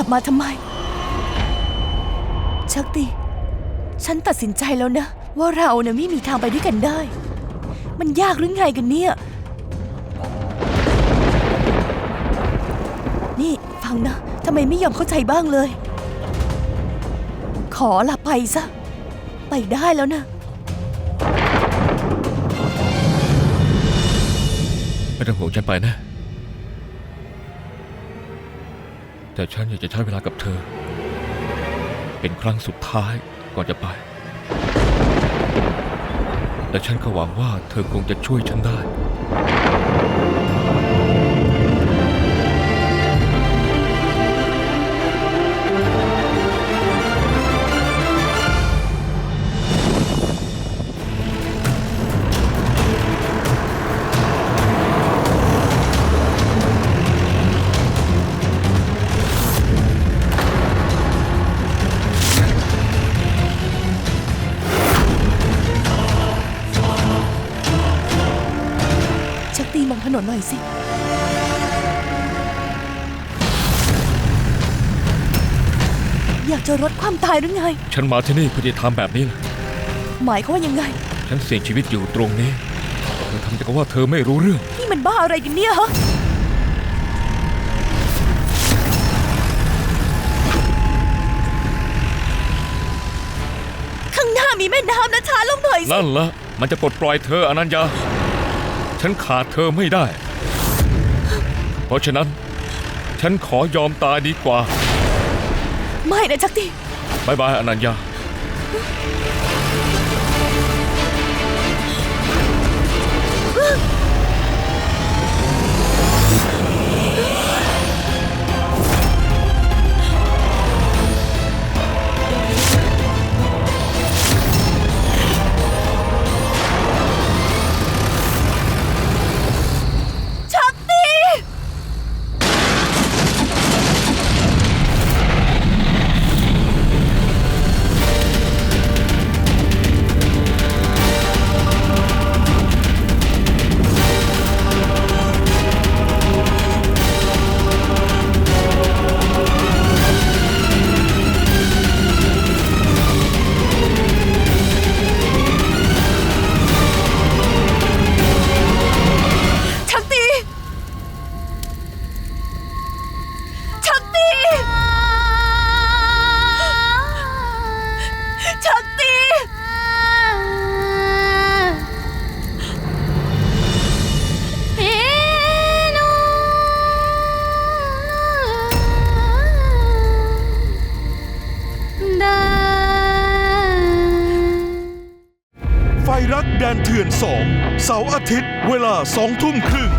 ลับมาทำไม ชักตีฉันตัดสินใจแล้วนะ ว่าเราเนี่ยไม่มีทางไปด้วยกันได้ มันยากหรือไงกันเนี่ย นี่ฟังนะทำไมไม่ยอมเข้าใจบ้างเลย ขอละไปซะ ไปได้แล้วนะ ไม่ต้องห่วงฉันไปนะ แต่ฉันอยากจะใช้เวลากับเธอ เป็นครั้งสุดท้ายก่อนจะไป และฉันก็หวังว่าเธอคงจะช่วยฉันได้ นนหน่อยสิ อยากจะลดความตายหรือไง ฉันมาที่นี่เพื่อจะทำแบบนี้แหละหมายเขามว่ายังไง ฉันเสี่ยงชีวิตอยู่ตรงนี้ เธอทำอย่างกับว่าเธอไม่รู้เรื่อง นี่มันบ้าอะไรกันเนี่ยฮะ ข้างหน้ามีแม่น้ำนะช้าลงหน่อยสิ นั่นละ มันจะปลดปล่อยเธออนัญญา ฉันขาดเธอไม่ได้ เพราะฉะนั้น ฉันขอยอมตายดีกว่า ไม่นะชักตีบายบายอนัญญา ไฟรักแดนเถื่อนสองเสาร์อาทิตย์ เวลาสองทุ่มครึ่ง